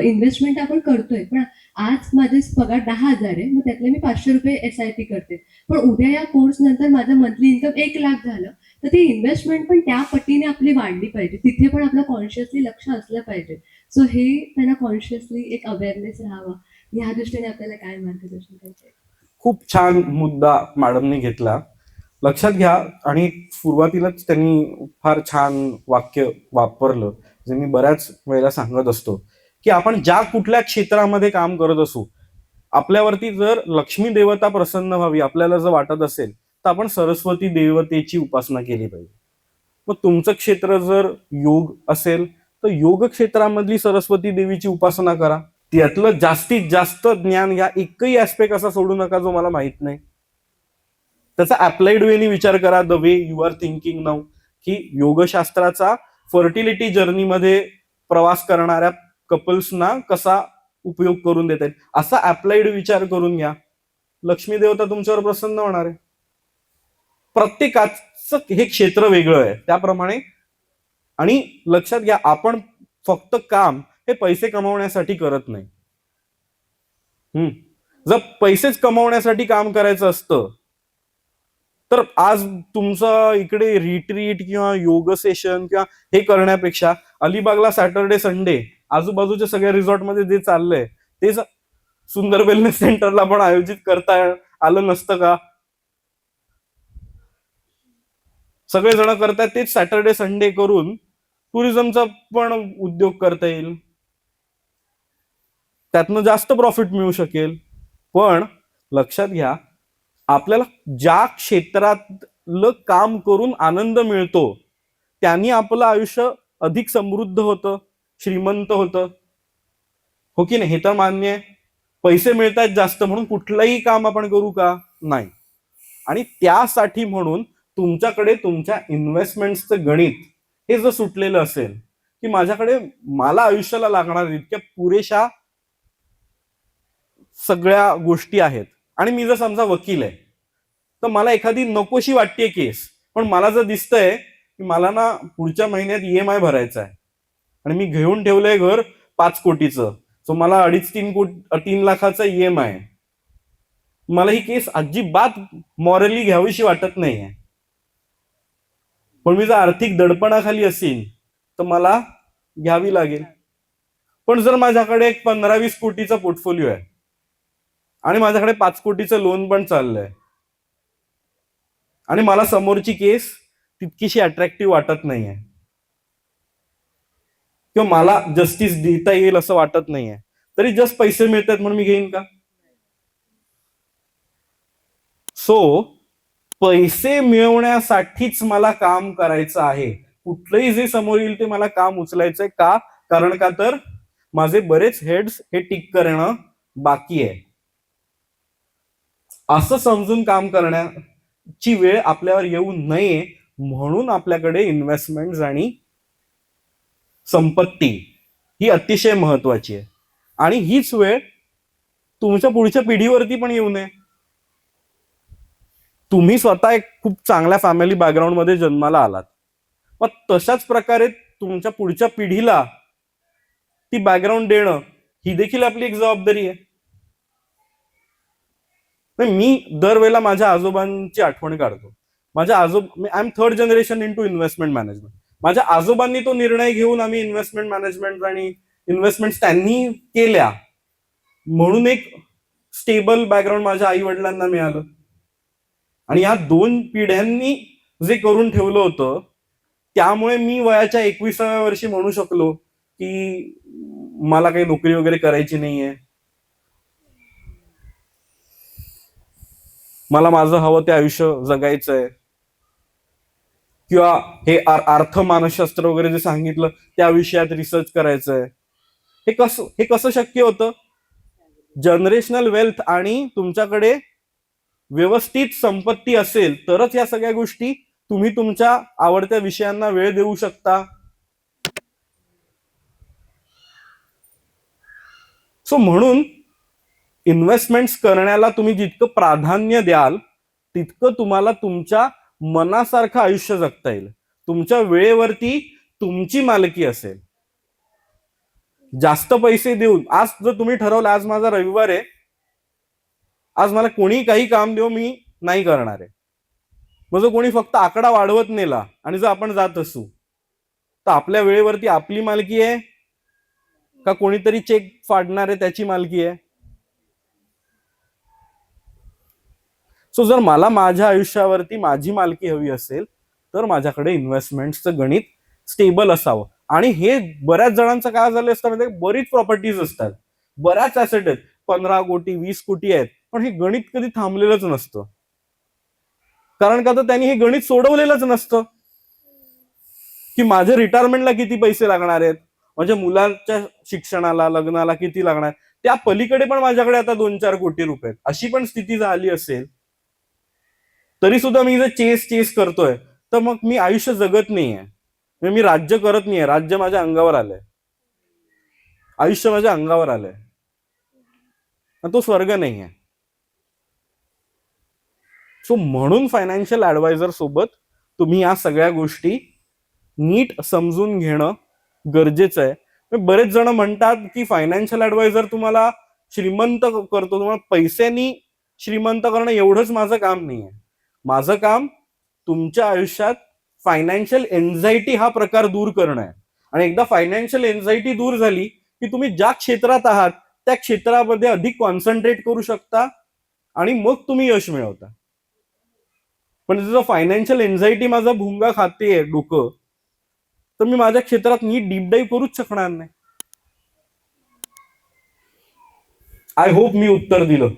Investment आपण करतोय. पण आज माझे पगार दहा हजार आहे मग त्यातले मी पाचशे रुपये एस आय पी करते. पण उद्या या कोर्स नंतर माझं मंथली इन्कम एक लाख झालं तर ती इन्व्हेस्टमेंट पण त्या पटीने आपली वाढली पाहिजे. तिथे पण आपलं कॉन्शियसली लक्ष असलं पाहिजे. सो हे त्यांना कॉन्शियसली एक अवेअरनेस राहावा. ह्या दृष्टीने आपल्याला काय मार्गदर्शन करायचे खूप छान मुद्दा मॅडमने घेतला. लक्षात घ्या आणि सुरुवातीलाच त्यांनी फार छान वाक्य वापरलं जे मी बऱ्याच वेळेला सांगत असतो. की आपण ज्या कुठल्या क्षेत्रामध्ये काम करत असू आपल्यावरती जर लक्ष्मी देवता प्रसन्न व्हावी आपल्याला जर वाटत असेल तर आपण सरस्वती देवतेची उपासना केली पाहिजे. मग तुमचं क्षेत्र जर योग असेल तर योग क्षेत्रामधली सरस्वती देवीची उपासना करा. त्यातलं जास्तीत जास्त ज्ञान घ्या एकही ऍस्पेक्ट असा सोडू नका जो मला माहीत नाही. त्याचा अप्लाइड वेनी विचार करा the way you are thinking now की योगशास्त्राचा फर्टिलिटी जर्नीमध्ये प्रवास करणाऱ्या कपल्सना कसा उपयोग करून देता येईल? असा अप्लाइड विचार करून घ्या. लक्ष्मी देवता तुमच्यावर प्रसन्न होणार आहे. प्रत्येकाचं हे क्षेत्र वेगळं आहे. त्याप्रमाणे आणि लक्षात घ्या आपण फक्त काम हे पैसे कमवण्यासाठी करत नाही. हम्म. जर पैसेच कमवण्यासाठी काम करायचं असतं तर आज तुमचं इकडे रिट्रीट किंवा योग सेशन किंवा हे करण्यापेक्षा अलिबागला सॅटर्डे संडे आजूबाजूच्या सगळ्या रिसॉर्टमध्ये जे चाललंय तेच सुंदर वेलनेस सेंटरला पण आयोजित करता आलं नसतं का? सगळे जण करतायत तेच सॅटर्डे संडे करून टुरिझमचा पण उद्योग करता येईल. त्यातनं जास्त प्रॉफिट मिळू शकेल. पण लक्षात घ्या आपल्याला ज्या क्षेत्रातलं काम करून आनंद मिळतो त्यांनी आपलं आयुष्य अधिक समृद्ध होतं. श्रीमंत होतं. हो की नाही? हे तर मान्य आहे. पैसे मिळतात जास्त म्हणून कुठलंही काम आपण करू का? नाही. आणि त्यासाठी म्हणून तुमच्याकडे तुमच्या इन्व्हेस्टमेंटचं गणित हे जर सुटलेलं असेल की माझ्याकडे मला आयुष्याला लागणार इतक्या पुरेशा सगळ्या गोष्टी आहेत. आणि मी जर समजा वकील आहे तर मला एखादी नकोशी वाटते केस. पण मला जर दिसतंय की मला ना पुढच्या महिन्यात ई एम आय भरायचा आहे आणि मी घेऊन ठेवलंय घर पाच कोटीचं. सो मला अडीच तीन कोटी तीन लाखाचा ई एम आय मला ही केस अजिबात मॉरली घ्यावीशी वाटत नाहीये. पण मी जर आर्थिक दडपणाखाली असेल तर मला घ्यावी लागेल. पण जर माझ्याकडे एक पंधरा वीस कोटीचा पोर्टफोलिओ आहे आणि माझ्याकडे पाच कोटीचं लोन पण चाललंय आणि मला समोरची केस तितकीशी अट्रॅक्टिव्ह वाटत नाहीये. किंवा मला जस्टिस देता येईल असं वाटत नाहीये. तरी जस्ट पैसे मिळतात म्हणून मी घेईन का? सो पैसे मिळवण्यासाठीच मला काम करायचं आहे. कुठलंही जे समोर येईल ते मला काम उचलायचंय का? कारण का तर माझे बरेच हेड्स हे टिक करणं बाकी आहे. असं समजून काम करण्याची वेळ आपल्यावर येऊ नये म्हणून आपल्याकडे इन्व्हेस्टमेंट आणि संपत्ती ही अतिशय महत्वाची आहे. आणि हीच वेळ तुमच्या पुढच्या पिढीवरती पण येऊ नये. तुम्ही स्वतः एक खूप चांगल्या फॅमिली बॅकग्राऊंडमध्ये जन्माला आलात. मग तशाच प्रकारे तुमच्या पुढच्या पिढीला ती बॅकग्राऊंड देणं ही देखील आपली एक जबाबदारी आहे. नाही, मी दरवेळेला माझ्या आजोबांची आठवण काढतो. माझ्या आजोब I am third generation into investment management माझ्या आजोबांनी तो निर्णय घेऊन आम्ही इन्व्हेस्टमेंट मॅनेजमेंट आणि इन्व्हेस्टमेंट त्यांनी केल्या. म्हणून एक स्टेबल बॅकग्राऊंड माझ्या आई वडिलांना मिळालं. आणि या दोन पिढ्यांनी जे करून ठेवलं होतं त्यामुळे मी वयाच्या एकविसाव्या वर्षी म्हणू शकलो की मला काही नोकरी वगैरे करायची नाहीये. मला माझं हवं ते आयुष्य जगायचंय. किंवा हे अर्थमानसशास्त्र अर्थ मानसशास्त्र वगैरे जे सांगितलं त्या विषयात रिसर्च करायचंय. हे कसं हे कसं शक्य होतं? जनरेशनल वेल्थ आणि तुमच्याकडे व्यवस्थित संपत्ती असेल तरच या सगळ्या गोष्टी तुम्ही तुमच्या आवडत्या विषयांना वेळ देऊ शकता. सो म्हणून इन्व्हेस्टमेंट्स करण्याला तुम्ही जितकं प्राधान्य द्याल तितकं तुम्हाला तुमच्या मनासारखं आयुष्य जगता येईल. तुमच्या वेळेवरती तुमची मालकी असेल. जास्त पैसे देऊन आज जर तुम्ही ठरवलं आज माझा रविवार आहे. आज मला कोणी काही काम देऊ मी नाही करणार आहे. मग जर कोणी फक्त आकडा वाढवत नेला आणि जर आपण जात असू तर आपल्या वेळेवरती आपली मालकी आहे? का कोणीतरी चेक फाडणार आहे त्याची मालकी आहे? सो जर मला माझ्या आयुष्यावरती माझी मालकी हवी असेल तर माझ्याकडे इन्व्हेस्टमेंटचं गणित स्टेबल असावं. आणि हे बऱ्याच जणांचं काय झालं असतं म्हणजे बरीच प्रॉपर्टीज असतात. बऱ्याच ऍसेट आहेत. पंधरा कोटी वीस कोटी आहेत. पण हे गणित कधी थांबलेलंच नसतं. कारण का तर त्यांनी हे गणित सोडवलेलंच नसतं. की माझ्या रिटायरमेंटला किती पैसे लागणार आहेत? माझ्या मुलांच्या शिक्षणाला लग्नाला किती लागणार त्या पलीकडे पण माझ्याकडे आता दोन चार कोटी रुपये आहेत. अशी पण स्थिती झाली असेल तरी सुद्धा मी जर चेस चेस करतोय. तर मग मी आयुष्य जगत नाहीये. म्हणजे मी राज्य करत नाहीये. राज्य माझ्या अंगावर आलंय. आयुष्य माझ्या अंगावर आलंय. तो स्वर्ग नाहीये. सो म्हणून फायनान्शियल ऍडवायझर सोबत तुम्ही या सगळ्या गोष्टी नीट समजून घेणं गरजेचं आहे. बरेच जण म्हणतात की फायनान्शियल ऍडवायझर तुम्हाला श्रीमंत करतो. तुम्हाला पैशांनी श्रीमंत करणं एवढंच माझं काम नाही आहे माझं काम तुमच्या आयुष्यात फायनान्शियल एन्झायटी हा प्रकार दूर करणं आहे. आणि एकदा फायनान्शियल एन्झायटी दूर झाली की तुम्ही ज्या क्षेत्रात आहात त्या क्षेत्रामध्ये अधिक कॉन्सन्ट्रेट करू शकता आणि मग तुम्ही यश मिळवता. पण जर फायनान्शियल एन्झायटी माझा भुंगा खाते डोकं तर मी माझ्या क्षेत्रात नीट डीप डाईव्ह करूच शकणार नाही. आय होप मी उत्तर दिलं.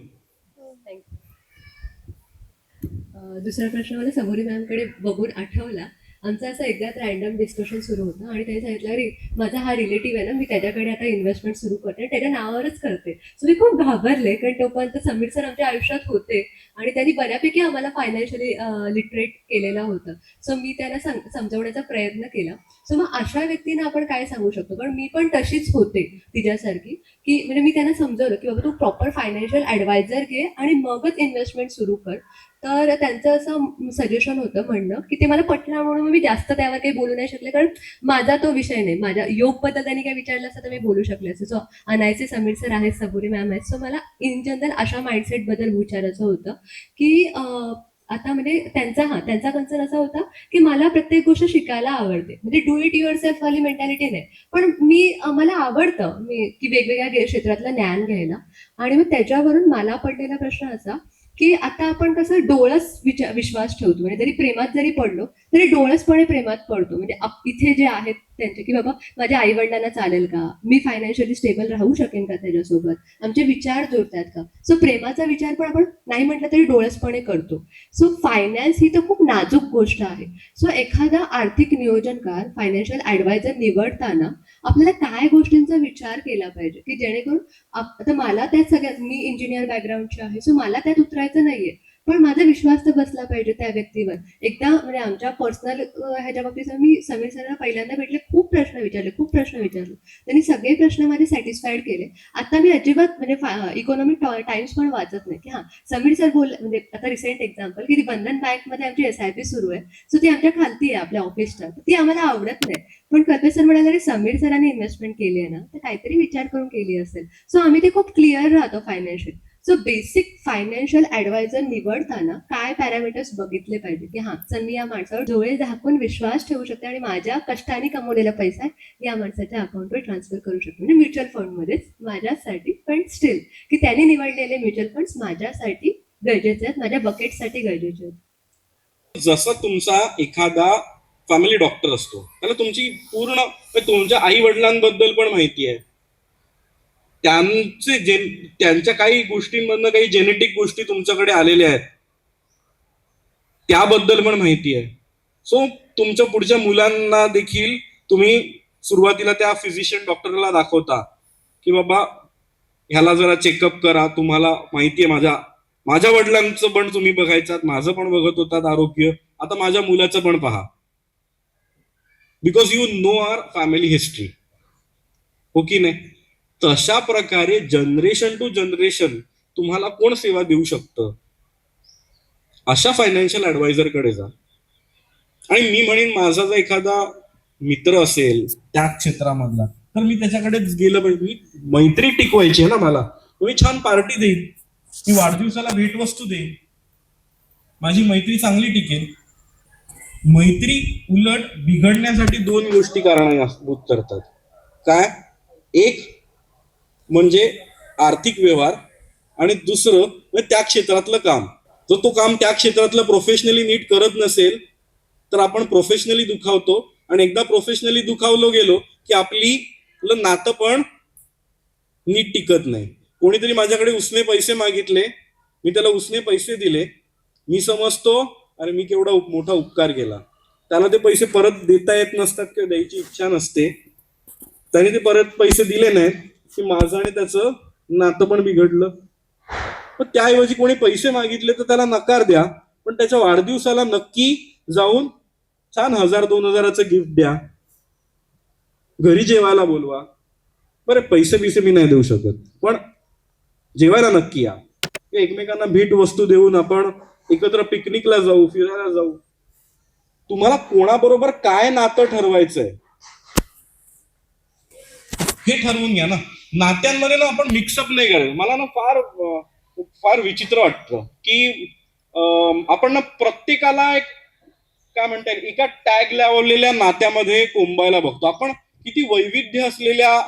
दुसरा प्रश्न मला समोरी मॅमकडे बघून आठवला आमचा असं एकदाच रॅन्डम डिस्कशन सुरू होतं आणि त्याने सांगितलं अरे माझा हा रिलेटिव्ह आहे ना मी त्याच्याकडे आता इन्व्हेस्टमेंट सुरू करते त्याच्या नावावरच करते. सो मी खूप घाबरले कारण तोपर्यंत समीर सर आमच्या आयुष्यात होते आणि त्यांनी बऱ्यापैकी आम्हाला फायनान्शियली लिटरेट केलेलं होतं. सो मी त्याला समजवण्याचा प्रयत्न केला. सो मग अशा व्यक्तींना आपण काय सांगू शकतो? कारण मी पण तशीच होते तिच्यासारखी. की म्हणजे मी त्यांना समजवलं की बाबा तू प्रॉपर फायनान्शियल ॲडवायझर घे आणि मगच इन्व्हेस्टमेंट सुरू कर. तर त्यांचं असं सजेशन होतं म्हणणं की ते मला पटलं म्हणून मी जास्त त्यावर काही बोलू नाही शकले. कारण माझा तो विषय नाही. माझ्या योगबद्दल त्यांनी काही विचारलं असतं तर मी बोलू शकले असते. सो अनायसे समीर सर आहेत सबुरी मॅम आहेत. सो मला इन जनरल अशा माइंडसेटबद्दल विचारायचं होतं की आता म्हणजे त्यांचा हा त्यांचा कन्सर्न असा होता की मला प्रत्येक गोष्ट शिकायला आवडते. म्हणजे डू इट युअर सेल्फ वाली मेंटॅलिटी नाही. पण मी मला आवडतं मी की वेगवेगळ्या क्षेत्रातलं ज्ञान घ्यायला. आणि मग त्याच्यावरून मला पडलेला प्रश्न असा की आता आपण कसं डोळस विचार विश्वास ठेवतो. म्हणजे जरी प्रेमात जरी पडलो तरी डोळसपणे प्रेमात पडतो. म्हणजे इथे जे आहेत त्यांचे की बाबा माझ्या आई वडिलांना चालेल का? मी फायनान्शियली स्टेबल राहू शकेन का त्याच्यासोबत? आमचे विचार जोडतात का? सो प्रेमाचा विचार पण आपण नाही म्हटलं तरी डोळसपणे करतो. सो फायनान्स ही तर खूप नाजूक गोष्ट आहे. सो एखादा आर्थिक नियोजनकार फायनान्शियल ऍडवायझर निवडताना आपल्याला काय गोष्टींचा विचार केला पाहिजे? की जेणेकरून आता मला त्यात सगळ्यात मी इंजिनियर बॅकग्राऊंडची आहे सो मला त्यात उतरायचं नाहीये. पण माझा विश्वास तर बसला पाहिजे त्या व्यक्तीवर. एकदा म्हणजे आमच्या पर्सनल ह्याच्या बाबतीत मी समीर सरांना पहिल्यांदा भेटले खूप प्रश्न विचारले खूप प्रश्न विचारले. त्यांनी सगळे प्रश्न माझे सॅटिस्फाईड केले. आता मी अजिबात म्हणजे इकॉनॉमिक टाइम्स पण वाचत नाही. की हां समीर सर बोल म्हणजे आता रिसेंट एक्झाम्पल की ती बंधन बँकमध्ये आमची एस आय पी सुरू आहे. सो ती आमच्या खालती आहे आपल्या ऑफिसच्या ती आम्हाला आवडत नाही. पण कल्पे सर म्हणाले "अरे, समीर सरांनी इन्व्हेस्टमेंट केली आहे ना तर काहीतरी विचार करून केली असेल. सो आम्ही ते खूप क्लिअर राहतो financial so basic financial advisor निवडताना काय पॅरामीटर्स बघितले पाहिजे? की हां चल मी या माणसावर डोळे झाकून विश्वास ठेवू शकते आणि माझ्या कष्टाने कमवलेला पैसा या माणसाच्या अकाउंटवर ट्रान्सफर करू शकतो. म्हणजे म्युच्युअल फंडमध्येच माझ्यासाठी पण स्टील की त्याने निवडलेले म्युच्युअल फंड्स माझ्यासाठी गरजेचे आहेत माझ्या बकेटसाठी गरजेचे आहेत. जसं तुमचा एखादा फॅमिली डॉक्टर असतो त्याला तुमची पूर्ण म्हणजे तुमच्या आई वडिलांबद्दल पण माहिती आहे. त्यांचे जे त्यांच्या काही गोष्टींमधनं काही जेनेटिक गोष्टी तुमच्याकडे आलेल्या आहेत. त्याबद्दल पण माहिती आहे. सो तुमच्या पुढच्या मुलांना देखील तुम्ही सुरुवातीला त्या फिजिशियन डॉक्टरला दाखवता की बाबा ह्याला जरा चेकअप करा तुम्हाला माहिती आहे माझ्या माझ्या वडिलांचं पण तुम्ही बघायचात माझं पण बघत होतात आरोग्य आता माझ्या मुलाचं पण पहा. Because you know our family history हो की नाही? तशा प्रकारे जनरेशन टू जनरेशन तुम्हाला कोण सेवा देऊ शकतं? अशा फायनान्शियल ऍडवायझरकडे जा. आणि मी म्हणेन माझा जर एखादा मित्र असेल त्या क्षेत्रामधला तर मी त्याच्याकडेच गेलं पाहिजे. मी मैत्री टिकवायची आहे ना मला. मी छान पार्टी देईन. मी वाढदिवसाला भेटवस्तू देईन. माझी मैत्री चांगली टिकेल. मैत्री उलट बिघडण्यासाठी दोन गोष्टी कारणीभूत करतात काय? एक म्हणजे आर्थिक व्यवहार आणि दुसरं म्हणजे त्या क्षेत्रातलं काम. जर तो काम त्या क्षेत्रातलं प्रोफेशनली नीट करत नसेल तर आपण प्रोफेशनली दुखावतो. आणि एकदा प्रोफेशनली दुखावलो गेलो की आपली आपलं नातं पण नीट टिकत नाही. कोणीतरी माझ्याकडे उसने पैसे मागितले मी त्याला उसने पैसे दिले मी समजतो अरे मी केवढा उप- मोठा उपकार केला. त्याला ते पैसे परत देता येत नसतात किंवा द्यायची इच्छा नसते. त्याने ते परत पैसे दिले नाहीत. की माझं आणि त्याचं नातं पण बिघडलं. पण त्याऐवजी कोणी पैसे मागितले तर त्याला नकार द्या पण त्याच्या वाढदिवसाला नक्की जाऊन छान हजार दोन हजाराचं गिफ्ट द्या. घरी जेवायला बोलवा. बरे पैसे बिसे मी नाही देऊ शकत. पण जेवायला नक्की या. एकमेकांना भेट वस्तू देऊन आपण एकत्र पिकनिकला जाऊ फिरायला जाऊ. तुम्हाला कोणाबरोबर काय नातं ठरवायचंय? हे ठरवून घ्या ना. नात्यांमध्ये ना आपण मिक्सअप नाही करायचं. मला ना फार फार विचित्र वाटतं की आपण ना प्रत्येकाला एक काय म्हणता येईल एका टॅग लावलेल्या नात्यामध्ये कोंबायला बघतो. आपण किती वैविध्य असलेल्या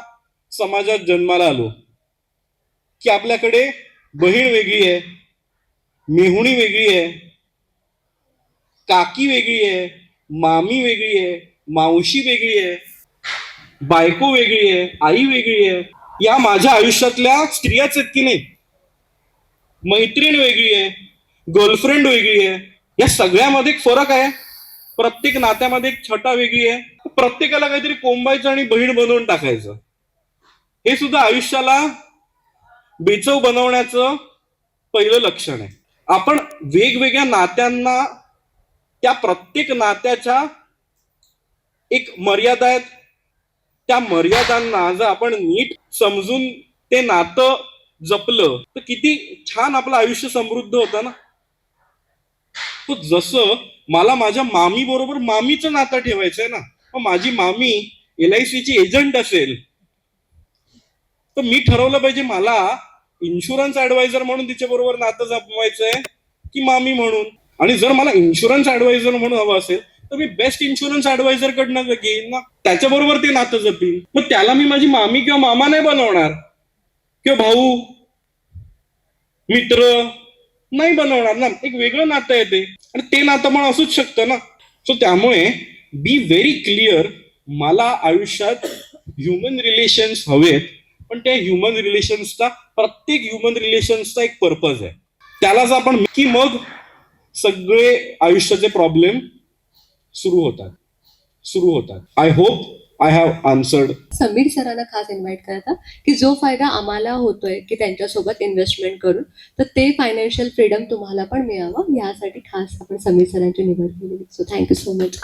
समाजात जन्माला आलो की आपल्याकडे बहीण वेगळी आहे मेहुणी वेगळी आहे काकी वेगळी आहे मामी वेगळी आहे मावशी वेगळी आहे बायको वेगळी आहे आई वेगळी आहे. या माझ्या आयुष्यातल्या स्त्रियाच आहेत की नाही. मैत्रीण वेगळी आहे गर्लफ्रेंड वेगळी आहे. या सगळ्यामध्ये एक फरक आहे. प्रत्येक नात्यामध्ये एक छटा वेगळी आहे. प्रत्येकाला काहीतरी कोंबायचं आणि बहीण बनवून टाकायचं. हे सुद्धा आयुष्याला बेचव बनवण्याचं पहिलं लक्षण आहे. आपण वेगवेगळ्या नात्यांना त्या प्रत्येक नात्याच्या एक मर्यादा आहेत. त्या मर्यादांना जर आपण नीट समजून ते नातं जपलं तर किती छान आपलं आयुष्य समृद्ध होतं ना. तो जसं मला माझ्या मामी बरोबर मामीचं नातं ठेवायचंय ना मग माझी मामी एल आय ची एजंट असेल तर मी ठरवलं पाहिजे मला इन्शुरन्स ऍडवायझर म्हणून तिच्या बरोबर नातं जपवायचंय की मामी म्हणून. आणि जर मला इन्शुरन्स ऍडवायझर म्हणून हवं असेल तर मी बेस्ट इन्शुरन्स ऍडवायझर कडनं घेईन ना त्याच्याबरोबर ते नातं जपीन. मग त्याला मी माझी मामी किंवा मामा नाही बनवणार? किंवा भाऊ? मित्र? नाही बनवणार ना. एक वेगळं नातं आहे ते आणि ते नातं पण असूच शकतं ना. सो त्यामुळे बी व्हेरी क्लिअर मला आयुष्यात ह्युमन रिलेशन्स हवेत पण त्या ह्युमन रिलेशन्सचा प्रत्येक ह्युमन रिलेशन्सचा एक पर्पज आहे. त्यालाच आपण की मग सगळे आयुष्याचे प्रॉब्लेम सुरू होतात. सुरू होतात. I hope I have answered Sameer सरांना खास इन्व्हाइट करता की जो फायदा आम्हाला होतोय की त्यांच्यासोबत इन्व्हेस्टमेंट करून तर ते फायनान्शियल फ्रीडम तुम्हाला पण मिळावं. यासाठी खास आपण समीर सरांची निवड केलेली. So thank you so much